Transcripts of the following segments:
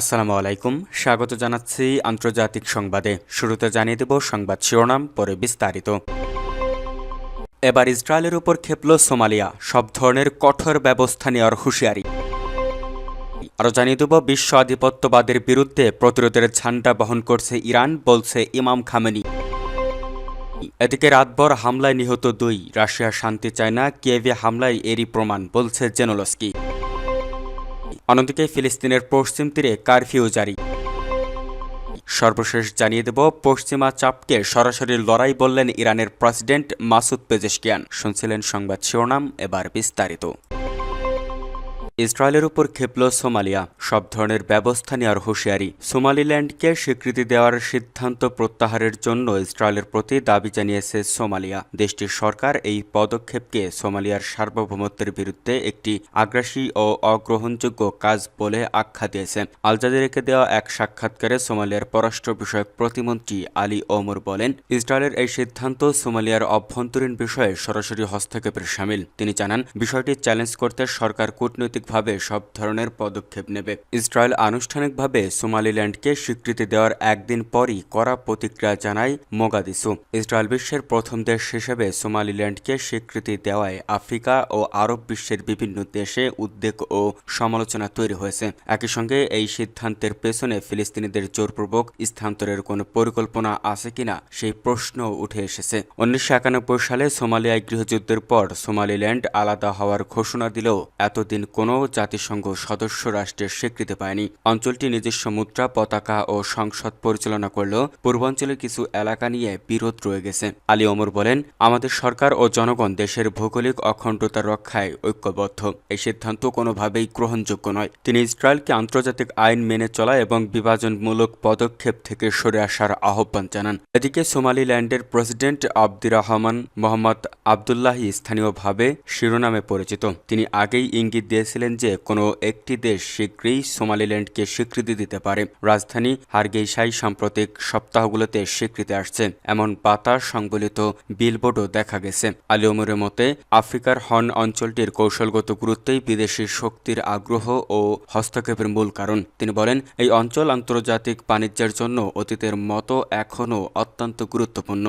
আসসালামু আলাইকুম। স্বাগত জানাচ্ছি আন্তর্জাতিক সংবাদে। শুরুতে জানিয়ে দেব সংবাদ শিরোনাম, পরে বিস্তারিত। এবার ইসরায়েলের উপর ক্ষেপল সোমালিয়া। সব ধরনের কঠোর ব্যবস্থা নেওয়ার হুঁশিয়ারি। আরও জানিয়ে দেব, বিশ্ব আধিপত্যবাদের বিরুদ্ধে প্রতিরোধের ঝান্ডা বহন করছে ইরান, বলছে ইমাম খামেনি। এদিকে রাতভর হামলায় নিহত দুই। রাশিয়া শান্তি চায় না, কিয়েভে হামলায় এরই প্রমাণ, বলছে জেনোলস্কি। অন্যদিকে ফিলিস্তিনের পশ্চিম তীরে কারফিউ জারি। সর্বশেষ জানিয়ে দেব, পশ্চিমা চাপকে সরাসরি লড়াই বললেন ইরানের প্রেসিডেন্ট মাসুদ পেজেশকিয়ান। শুনছিলেন সংবাদ শিরোনাম, এবার বিস্তারিত। ইসরায়েলের উপর ক্ষেপল সোমালিয়া। সব ধরনের ব্যবস্থা নেওয়ার হুঁশিয়ারি সোমালিল্যান্ডকে স্বীকৃতি দেওয়ার সিদ্ধান্ত প্রত্যাহারের জন্য ইসরায়েলের প্রতি দাবি জানিয়েছে সোমালিয়া। দেশটির সরকার এই পদক্ষেপকে সোমালিয়ার সার্বভৌমত্বের বিরুদ্ধে একটি আগ্রাসী ও অগ্রহণযোগ্য কাজ বলে আখ্যা দিয়েছে। আল জাজিরাকে দেওয়া এক সাক্ষাৎকারে সোমালিয়ার পররাষ্ট্র বিষয়ক প্রতিমন্ত্রী আলী ওমর বলেন, ইসরায়েলের এই সিদ্ধান্ত সোমালিয়ার অভ্যন্তরীণ বিষয়ে সরাসরি হস্তক্ষেপের সামিল। তিনি জানান, বিষয়টি চ্যালেঞ্জ করতে সরকার কূটনৈতিক ভাবে সব ধরনের পদক্ষেপ নেবে। ইসরায়েল আনুষ্ঠানিকভাবে সোমালিল্যান্ডকে স্বীকৃতি দেওয়ার একদিন পরই কড়া প্রতিক্রিয়া জানায় মোগাদিসু। ইসরায়েল বিশ্বের প্রথম দেশ হিসেবে সোমালিল্যান্ডকে স্বীকৃতি দেওয়ায় আফ্রিকা ও আরব বিশ্বের বিভিন্ন দেশে উদ্বেগ ও সমালোচনা তৈরি হয়েছে। একই সঙ্গে এই সিদ্ধান্তের পেছনে ফিলিস্তিনিদের জোরপূর্বক স্থানান্তরের কোনো পরিকল্পনা আছে কিনা সেই প্রশ্ন উঠে এসেছে। উনিশশো একানব্বই সালে সোমালিয়ায় গৃহযুদ্ধের পর সোমালিল্যান্ড আলাদা হওয়ার ঘোষণা দিলেও এতদিন কোনো জাতিসংঘ সদস্য রাষ্ট্রের স্বীকৃতি পায়নি। অঞ্চলটি নিজস্ব মুদ্রা, পতাকা ও সংসদ পরিচালনা করলেও পূর্বাঞ্চলের কিছু এলাকা নিয়ে বিরোধ রয়ে গেছে। আলী ওমর বলেন, আমাদের সরকার ও জনগণ দেশের ভৌগোলিক অখণ্ডতা রক্ষায় ঐক্যবদ্ধ। এই সিদ্ধান্ত কোনোভাবেই গ্রহণযোগ্য নয়। তিনি ইসরায়েলকে আন্তর্জাতিক আইন মেনে চলা এবং বিভাজনমূলক পদক্ষেপ থেকে সরে আসার আহ্বান জানান। এদিকে সোমালিল্যান্ডের president Abdur Rahman Mohamed Abdullahi স্থানীয়ভাবে শিরোনামে পরিচিত। তিনি আগেই ইঙ্গিত দিয়েছিলেন যে কোনো একটি দেশ শীঘ্রই সোমালিল্যান্ডকে স্বীকৃতি দিতে পারে। রাজধানী হারগেইসাই সাম্প্রতিক সপ্তাহগুলোতে স্বীকৃতি আসছে। এমন বাতাস সংবলিত বিলবোর্ডও দেখা গেছে। আলী ওমরের মতে, আফ্রিকার হন অঞ্চলটির কৌশলগত গুরুত্বই বিদেশি শক্তির আগ্রহ ও হস্তক্ষেপের মূল কারণ। তিনি বলেন, এই অঞ্চল আন্তর্জাতিক বাণিজ্যের জন্য অতীতের মতো এখনও অত্যন্ত গুরুত্বপূর্ণ।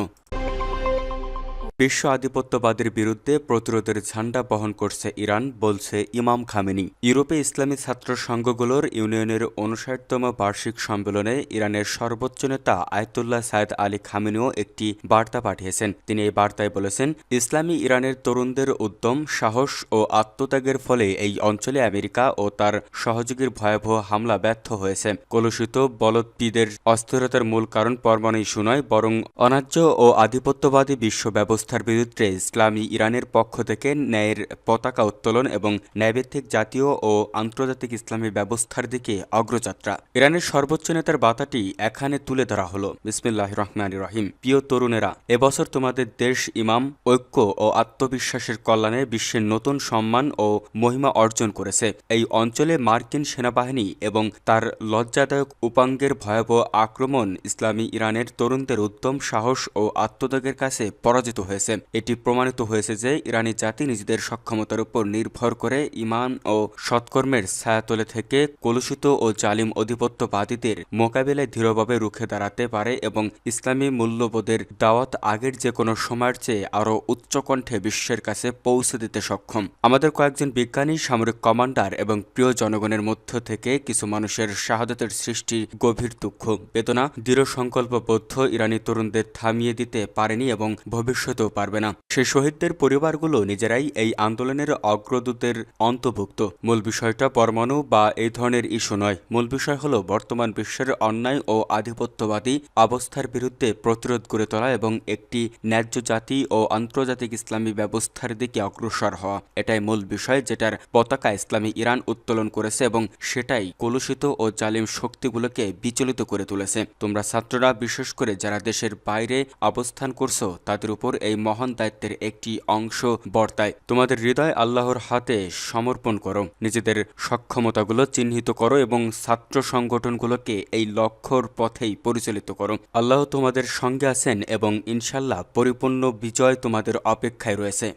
বিশ্ব আধিপত্যবাদের বিরুদ্ধে প্রতিরোধের ঝান্ডা বহন করছে ইরান, বলছে ইমাম খামেনি। ইউরোপে ইসলামী ছাত্র সংঘগুলোর ইউনিয়নের উনষাটতম বার্ষিক সম্মেলনে ইরানের সর্বোচ্চ নেতা আয়তুল্লাহ সায়েদ আলী খামেনিও একটি বার্তা পাঠিয়েছেন। তিনি এই বার্তায় বলেছেন, ইসলামী ইরানের তরুণদের উদ্যম, সাহস ও আত্মত্যাগের ফলে এই অঞ্চলে আমেরিকা ও তার সহযোগীর ভয়াবহ হামলা ব্যর্থ হয়েছে। কলুষিত বলদপিদের অস্থিরতার মূল কারণ পরমাণু ইস্যু নয়, বরং অনার্য ও আধিপত্যবাদী বিশ্ব ব্যবস্থা ব্যবস্থার বিরুদ্ধে ইসলামী ইরানের পক্ষ থেকে ন্যায়ের পতাকা উত্তোলন এবং ন্যায়ভিত্তিক জাতীয় ও আন্তর্জাতিক ইসলামী ব্যবস্থার দিকে অগ্রযাত্রা। ইরানের সর্বোচ্চ নেতার বাতাটি এখানে তুলে ধরা হলো। বিসমিল্লাহ রহমান রহিম। প্রিয় তরুণেরা, এবছর তোমাদের দেশ ইমাম, ঐক্য ও আত্মবিশ্বাসের কল্যাণে বিশ্বের নতুন সম্মান ও মহিমা অর্জন করেছে। এই অঞ্চলে মার্কিন সেনাবাহিনী এবং তার লজ্জাদায়ক উপাঙ্গের ভয়াবহ আক্রমণ ইসলামী ইরানের তরুণদের উদ্যম, সাহস ও আত্মত্যাগের কাছে পরাজিত হয়েছে। হয়েছে। এটি প্রমাণিত হয়েছে যে ইরানি জাতি নিজেদের সক্ষমতার উপর নির্ভর করে ইমান ও সৎকর্মের ছায়াতলে থেকে কলুষিত ও জালিম অধিপত্যবাদীদের মোকাবিলায় দৃঢ়ভাবে রুখে দাঁড়াতে পারে এবং ইসলামী মূল্যবোধের দাওয়াত আগের যে কোনো সময়ের চেয়ে আরও উচ্চকণ্ঠে বিশ্বের কাছে পৌঁছে দিতে সক্ষম। আমাদের কয়েকজন বিজ্ঞানী, সামরিক কমান্ডার এবং প্রিয় জনগণের মধ্য থেকে কিছু মানুষের শাহাদতের সৃষ্টি গভীর দুঃখ, বেদনা দৃঢ় সংকল্পবদ্ধ ইরানি তরুণদের থামিয়ে দিতে পারেনি এবং ভবিষ্যতে করতেও পারবে না। সেই শহীদদের পরিবারগুলো নিজেরাই এই আন্দোলনের অগ্রদূতের অন্তর্ভুক্ত। মূল বিষয়টা পরমাণু বা এই ধরনের ইস্যু নয়। মূল বিষয় হলো বর্তমান বিশ্বের অন্যায় ও আধিপত্যবাদী অবস্থার বিরুদ্ধে প্রতিরোধ গড়ে তোলা এবং একটি ন্যায্য জাতি ও আন্তর্জাতিক ইসলামী ব্যবস্থার দিকে অগ্রসর হওয়া। এটাই মূল বিষয় যেটার পতাকা ইসলামী ইরান উত্তোলন করেছে এবং সেটাই কলুষিত ও জালিম শক্তিগুলোকে বিচলিত করে তুলেছে। তোমরা ছাত্ররা, বিশেষ করে যারা দেশের বাইরে অবস্থান করছ, তাদের উপর এই এই মহান দায়িত্বের একটি অংশ বর্তায়। তোমাদের হৃদয় আল্লাহর হাতে সমর্পণ করো। নিজেদের সক্ষমতাগুলো চিহ্নিত করো এবং ছাত্র সংগঠনগুলোকে এই লক্ষ্যর পথেই পরিচালিত করো। আল্লাহ তোমাদের সঙ্গে আছেন এবং ইনশাল্লাহ পরিপূর্ণ বিজয় তোমাদের অপেক্ষায় রয়েছে।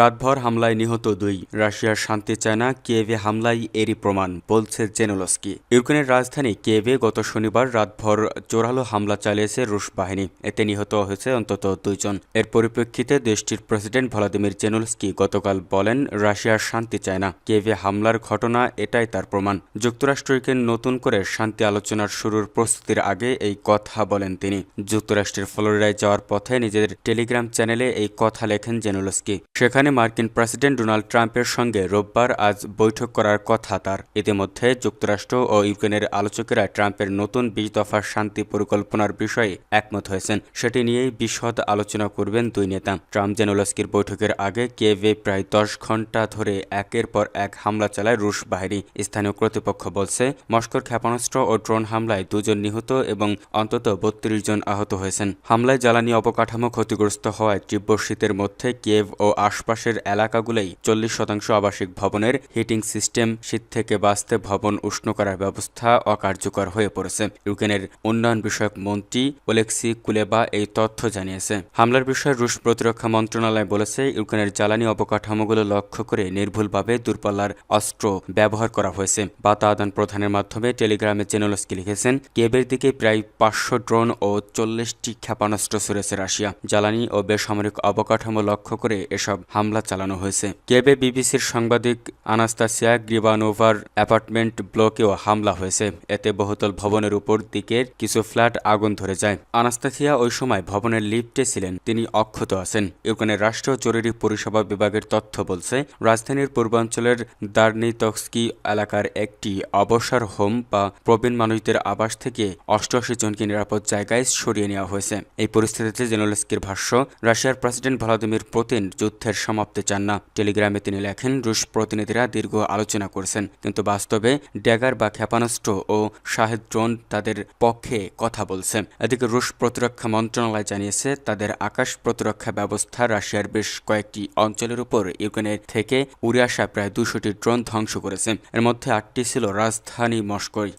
রাতভর হামলায় নিহত দুই। রাশিয়ার শান্তি চায় না, কিয়েভে হামলায় এরই প্রমাণ, বলছে জেনোলস্কি। ইউক্রেনের রাজধানী কিয়েভে গত শনিবার রাতভর জোরালো হামলা চালিয়েছে রুশ বাহিনী। এতে নিহত হয়েছে অন্তত দুইজন। এর পরিপ্রেক্ষিতে দেশটির প্রেসিডেন্ট ভলাদিমির জেনোলস্কি গতকাল বলেন, রাশিয়ার শান্তি চায় না, কিয়েভে হামলার ঘটনা এটাই তার প্রমাণ। যুক্তরাষ্ট্রকে নতুন করে শান্তি আলোচনার শুরুর প্রস্তুতির আগে এই কথা বলেন তিনি। যুক্তরাষ্ট্রের ফ্লোরিডায় যাওয়ার পথে নিজের টেলিগ্রাম চ্যানেলে এই কথা লেখেন জেনোলস্কি। সেখানে মার্কিন প্রেসিডেন্ট ডোনাল্ড ট্রাম্পের সঙ্গে রোববার আজ বৈঠক করার কথা তার। ইতিমধ্যে যুক্তরাষ্ট্র ও ইউক্রেনের আলোচকেরা ট্রাম্পের নতুন বিশ দফার শান্তি পরিকল্পনার বিষয়ে একমত হয়েছেন। সেটি নিয়েই বিশদ আলোচনা করবেন দুই নেতা। ট্রাম্প জেনোলস্কির বৈঠকের আগে কেভে প্রায় দশ ঘণ্টা ধরে একের পর এক হামলা চালায় রুশ বাহিনী। স্থানীয় কর্তৃপক্ষ বলছে, মস্কোর ক্ষেপণাস্ত্র ও ড্রোন হামলায় দুজন নিহত এবং অন্তত বত্রিশ জন আহত হয়েছেন। হামলায় জ্বালানি অবকাঠামো ক্ষতিগ্রস্ত হওয়ায় তীব্র শীতের মধ্যে কেভ ও আশপাশের এলাকাগুলোই চল্লিশ শতাংশ আবাসিক ভবনের হিটিং সিস্টেম শীত থেকে বাঁচতে ভবন উষ্ণ করার ব্যবস্থা অকার্যকর হয়ে পড়েছে। ইউক্রেনের উন্নয়ন বিষয়ক মন্ত্রী ওলেক্সি কুলেবা এই তথ্য জানিয়েছে। হামলার বিষয়ে রুশ প্রতিরক্ষা মন্ত্রণালয় বলেছে, ইউক্রেনের জ্বালানি অবকাঠামোগুলো লক্ষ্য করে নির্ভুলভাবে দূরপাল্লার অস্ত্র ব্যবহার করা হয়েছে। বাতা আদান প্রদানের মাধ্যমে টেলিগ্রামে জেনোলস্কি লিখেছেন কেবের দিকে প্রায় পাঁচশো ড্রোন ও চল্লিশটি ক্ষেপণাস্ত্র ছুড়েছে রাশিয়া। জ্বালানি ও বেসামরিক অবকাঠামো লক্ষ্য করে এসব হামলা চালানো হয়েছে। কেবে বিবিসির সাংবাদিক আনাস্তাসিয়া গ্রিবানোভার অ্যাপার্টমেন্ট ব্লকেও হামলা হয়েছে। এতে বহুতল ভবনের উপর দিকের কিছু ফ্ল্যাট আগুন ধরে যায়। আনাস্তাসিয়া ওই সময় ভবনের লিফটে ছিলেন, তিনি অক্ষত আছেন। ইউক্রেনের রাষ্ট্রীয় জরুরি পরিষেবা বিভাগের তথ্য বলছে, রাজধানীর পূর্বাঞ্চলের দার্নিতস্কি এলাকার একটি অবসর হোম বা প্রবীণ মানুষদের আবাস থেকে অষ্টআশি জনকে নিরাপদ জায়গায় সরিয়ে নেওয়া হয়েছে। এই পরিস্থিতিতে জেনোলস্কির ভাষ্য, রাশিয়ার প্রেসিডেন্ট ভলাদিমির পুতিন যুদ্ধের সমাপ্তি চান না। টেলিগ্রামে তিনি লেখেন, রুশ প্রতিনিধিরা দীর্ঘ আলোচনা করছেন। কিন্তু বাস্তবে ড্যাগার বা ক্ষেপণাস্ত্র ও শাহেদ ড্রোন তাদের পক্ষে কথা বলছে। এদিকে রুশ প্রতিরক্ষা মন্ত্রণালয় জানিয়েছে, তাদের আকাশ প্রতিরক্ষা ব্যবস্থা রাশিয়ার বেশ কয়েকটি অঞ্চলের উপর ইউক্রেনের থেকে উড়ে আসা প্রায় দুশোটি ড্রোন ধ্বংস করেছে। এর মধ্যে আটটি ছিল রাজধানী মস্কোয়।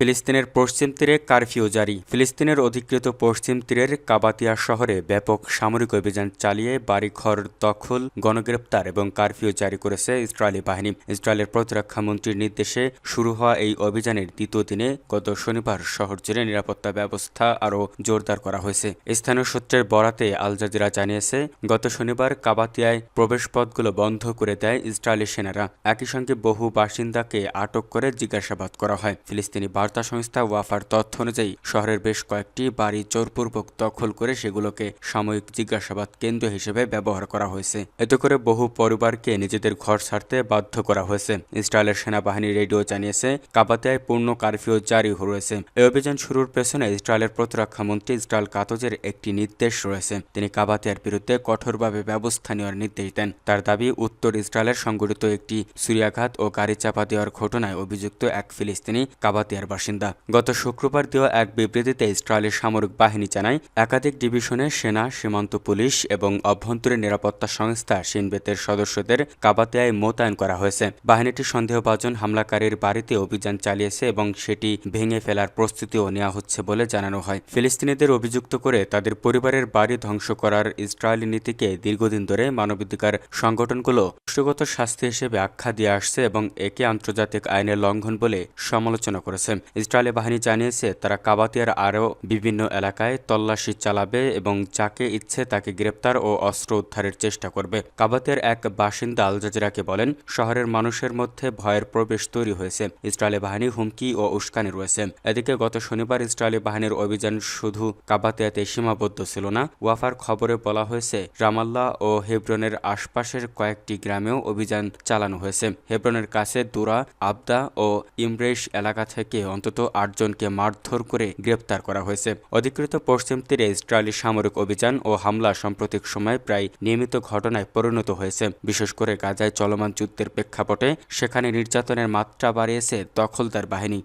ফিলিস্তিনের পশ্চিম তীরে কারফিউ জারি। ফিলিস্তিনের অধিকৃত পশ্চিম তীরের কাবাতিয়া শহরে ব্যাপক সামরিক অভিযান চালিয়ে বাড়িঘর দখল, গণগ্রেপ্তার এবং কারফিউ জারি করেছে ইসরায়েলি বাহিনী। ইসরায়েলের প্রতিরক্ষা মন্ত্রীর নির্দেশে শুরু হওয়া এই অভিযানের দ্বিতীয় দিনে গত শনিবার শহর জুড়ে নিরাপত্তা ব্যবস্থা আরও জোরদার করা হয়েছে। স্থানীয় সূত্রের বরাতে আল জাজিরা জানিয়েছে, গত শনিবার কাবাতিয়ায় প্রবেশপথগুলো বন্ধ করে দেয় ইসরায়েলি সেনারা। একই সঙ্গে বহু বাসিন্দাকে আটক করে জিজ্ঞাসাবাদ করা হয়। ফিলিস্তিনি বার্তা সংস্থা ওয়াফার তথ্য অনুযায়ী, শহরের বেশ কয়েকটি বাড়ি জোরপূর্বক দখল করে সেগুলোকে সাময়িক জিজ্ঞাসাবাদ কেন্দ্র হিসেবে ব্যবহার করা হয়েছে। এতে করে বহু পরিবারকে নিজেদের ঘর ছাড়তে বাধ্য করা হয়েছে। ইসরায়েলের সেনাবাহিনী রেডিও জানিয়েছে, কাবাতিয়ায় পূর্ণ কারফিউ জারি রয়েছে এই অভিযান শুরুর পেছনে ইসরায়েলের প্রতিরক্ষা মন্ত্রী ইসরায়েল কাতজের একটি নির্দেশ রয়েছে। তিনি কাবাতিয়ার বিরুদ্ধে কঠোরভাবে ব্যবস্থা নেওয়ার নির্দেশ দেন। তার দাবি, উত্তর ইসরায়েলের সংগঠিত একটি সুরিয়াঘাত ও গাড়ি চাপা দেওয়ার ঘটনায় অভিযুক্ত এক ফিলিস্তিনি কাবাতিয়ার বাসিন্দা। গত শুক্রবার দেওয়া এক বিবৃতিতে ইসরায়েলের সামরিক বাহিনী জানায়, একাধিক ডিভিশনের সেনা, সীমান্ত পুলিশ এবং অভ্যন্তরীণ নিরাপত্তা সংস্থা সিনবেতের সদস্যদের কাবাতিয়ায় মোতায়েন করা হয়েছে। বাহিনীটি সন্দেহভাজন হামলাকারীর বাড়িতে অভিযান চালিয়েছে এবং সেটি ভেঙে ফেলার প্রস্তুতিও নেওয়া হচ্ছে বলে জানানো হয়। ফিলিস্তিনিদের অভিযুক্ত করে তাদের পরিবারের বাড়ি ধ্বংস করার ইসরায়েলি নীতিকে দীর্ঘদিন ধরে মানবাধিকার সংগঠনগুলো রাষ্ট্রগত শাস্তি হিসেবে আখ্যা দিয়ে আসছে এবং একে আন্তর্জাতিক আইনের লঙ্ঘন বলে সমালোচনা করেছে। ইসরায়েলি বাহিনী জানিয়েছে তারা কাবাতিয়ার আরও বিভিন্ন এলাকায় তল্লাশি চালাবে এবং যাকে ইচ্ছে তাকে গ্রেপ্তার ও অস্ত্র উদ্ধারের চেষ্টা করবে। কাবাতিয়ার এক বাসিন্দা আল জাজিরাকে বলেন, শহরের মানুষের মধ্যে ভয়ের প্রবেশ তৈরি হয়েছে। ইসরায়েলি বাহিনী হুমকি ও উস্কানি রয়েছে। এদিকে গত শনিবার ইসরায়েলি বাহিনীর অভিযান শুধু কাবাতিয়াতে সীমাবদ্ধ ছিল না। ওয়াফার খবরে বলা হয়েছে, রামাল্লা ও হেব্রনের আশপাশের কয়েকটি গ্রামেও অভিযান চালানো হয়েছে। হেব্রনের কাছে দুরা, আবদা ও ইমরেশ এলাকা থেকে অন্তত আটজনকে মারধর করে গ্রেপ্তার করা হয়েছে। অধিকৃত পশ্চিম তীরে ইসরায়েলি সামরিক অভিযান ও হামলা সাম্প্রতিক সময়ে প্রায় নিয়মিত ঘটনায় পরিণত হয়েছে। বিশেষ করে গাজায় চলমান যুদ্ধের প্রেক্ষাপটে সেখানে নির্যাতনের মাত্রা বাড়িয়েছে দখলদার বাহিনী।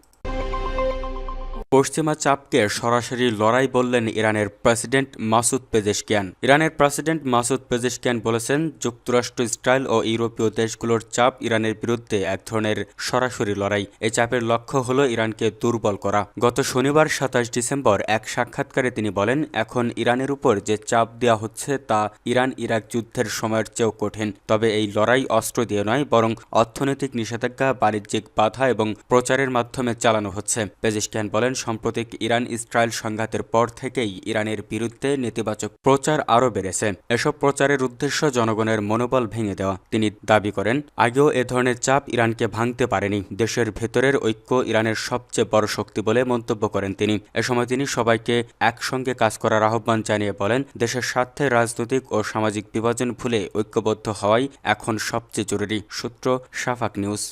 পশ্চিমা চাপকে সরাসরি লড়াই বললেন ইরানের প্রেসিডেন্ট মাসুদ পেজেশকিয়ান। ইরানের প্রেসিডেন্ট মাসুদ পেজেশকিয়ান বলেছেন, যুক্তরাষ্ট্র, ইসরায়েল ও ইউরোপীয় দেশগুলোর চাপ ইরানের বিরুদ্ধে এক ধরনের সরাসরি লড়াই। এই চাপের লক্ষ্য হল ইরানকে দুর্বল করা। গত শনিবার সাতাশ ডিসেম্বর এক সাক্ষাৎকারে তিনি বলেন, এখন ইরানের উপর যে চাপ দেওয়া হচ্ছে তা ইরান ইরাক যুদ্ধের সময়ের চেয়েও কঠিন। তবে এই লড়াই অস্ত্র দিয়ে নয়, বরং অর্থনৈতিক নিষেধাজ্ঞা, বাণিজ্যিক বাধা এবং প্রচারের মাধ্যমে চালানো হচ্ছে। পেজিশকিয়ান বলেন সাম্প্রতিক ইরান ইসরায়েল সংঘাতের পর থেকেই ইরানের বিরুদ্ধে নেতিবাচক প্রচার আরও বেড়েছে। এসব প্রচারের উদ্দেশ্য জনগণের মনোবল ভেঙে দেওয়া। তিনি দাবি করেন, আগেও এ ধরনের চাপ ইরানকে ভাঙতে পারেনি। দেশের ভেতরের ঐক্য ইরানের সবচেয়ে বড় শক্তি বলে মন্তব্য করেন তিনি। এ সময় তিনি সবাইকে একসঙ্গে কাজ করার আহ্বান জানিয়ে বলেন, দেশের স্বার্থে রাজনৈতিক ও সামাজিক বিভাজন ভুলে ঐক্যবদ্ধ হওয়াই এখন সবচেয়ে জরুরি। সূত্র সাফাক নিউজ।